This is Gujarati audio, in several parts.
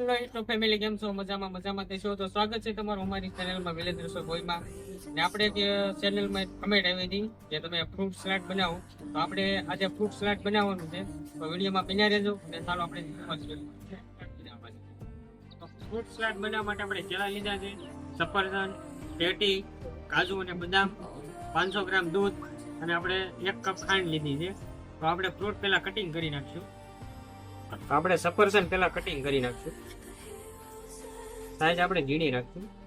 હેલો યુટ્યુબ ફેમિલી કેમ છો? મજામાં મજામાં. તે છો? તો સ્વાગત છે તમારું અમારી ચેનલમાં વિલેજ કોઈમાં ને આપણે જે ચેનલમાં કમેન્ટ આવી હતી કે તમે ફ્રૂટ સલાડ બનાવો, તો આપણે આજે ફ્રૂટ સલાડ બનાવવાનું છે. તો વિડીયોમાં પીના રહેજો અને ચાલો આપણે ફ્રૂટ સલાડ બનાવવા માટે આપણે કેળા લીધા છે, સફરજન, પેટી, કાજુ અને બદામ, પાંચસો ગ્રામ દૂધ, અને આપણે એક કપ ખાંડ લીધી છે. તો આપણે ફ્રૂટ પહેલાં કટિંગ કરી નાખશું. તો આપણે સફરજન પહેલા કટિંગ કરી નાખશું. સાઈઝ આપણે ઝીણી રાખશું.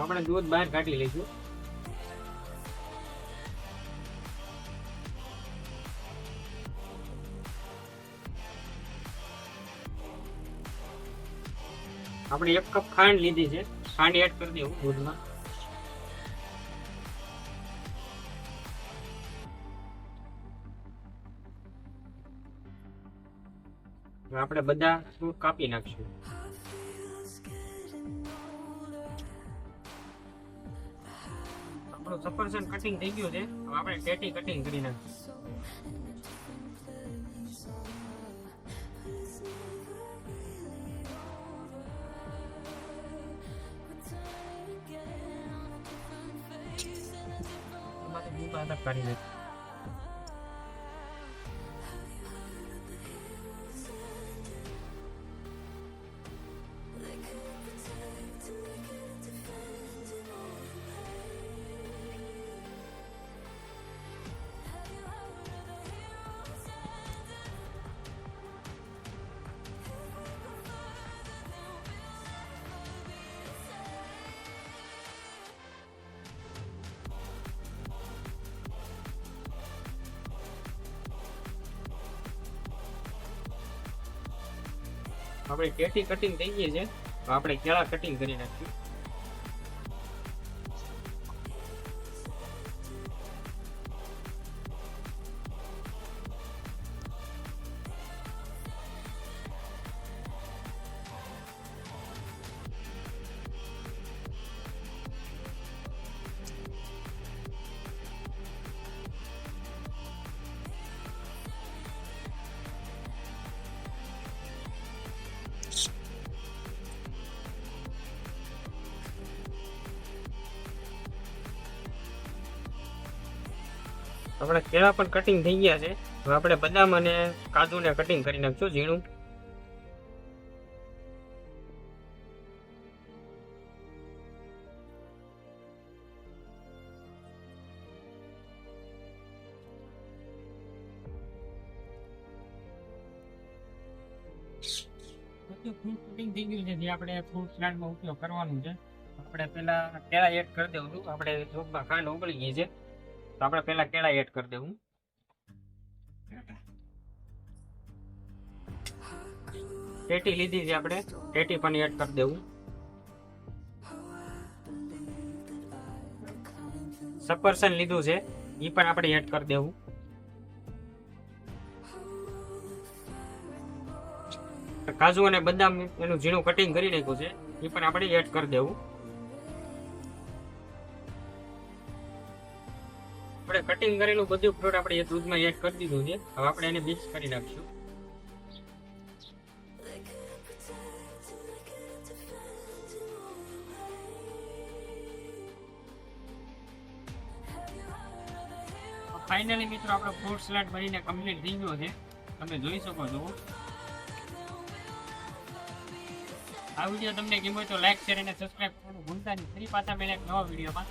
આપણે દૂધ બહાર કાઢી લઈશું. આપણે એક કપ ખાંડ લીધી છે. ખાંડ એડ કરી દેવું દૂધમાં. આપણે બધા કાપી નાખશું. આપણું સફરજન કટિંગ થઈ ગયું છે હવે આપણે ટેટી કટિંગ કરી નાખીશું કાઢી નાખીશું. આપણી કેટી કટિંગ થઈ ગઈ છે. આપણે કેળા કટિંગ કરી નાખ્યું આપણે કેળા પણ કટિંગ થઈ ગયા છે. હવે આપણે બદામ અને કાજુને કટિંગ કરી નાખશું, ઝીણું. થઈ ગયું છે, જે આપણે ફ્રૂટ સલાડમાં ઉપયોગ કરવાનું છે. આપણે પેલા કેળા એડ કરી દેવું આપણે ચોકમાં ખાંડ ઉગળી ગઈ છે. આપણે પહેલા કેળા એડ કરી દેવું પેટી લીધી છે આપણે. પેટી પણ એડ કરી દેવું સપરસન લીધું છે. એ પણ આપણે એડ કરી દેવું કાજુ અને બદામ એનું ઝીણું કટિંગ કરી નાખ્યું છે. એ પણ આપણે એડ કરી દેવું આપણે કટિંગ કરેલું બધું ફ્રૂટ આપણે એ દૂધમાં એડ કરી દીધું છે. હવે આપણે એને મિક્સ કરી નાખશું. ફાઇનલી મિત્રો, આપણો ફ્રૂટ સલાડ બનીને કમ્પ્લીટ થઈ ગયો છે. તમે જોઈ શકો છો. આ વીડિયો તમને ગમ્યો તો લાઈક શેર અને સબસ્ક્રાઈબ કરવાનું ભૂલતા નહીં. ફરી પાછા મેં એક નવા વિડીયોમાં.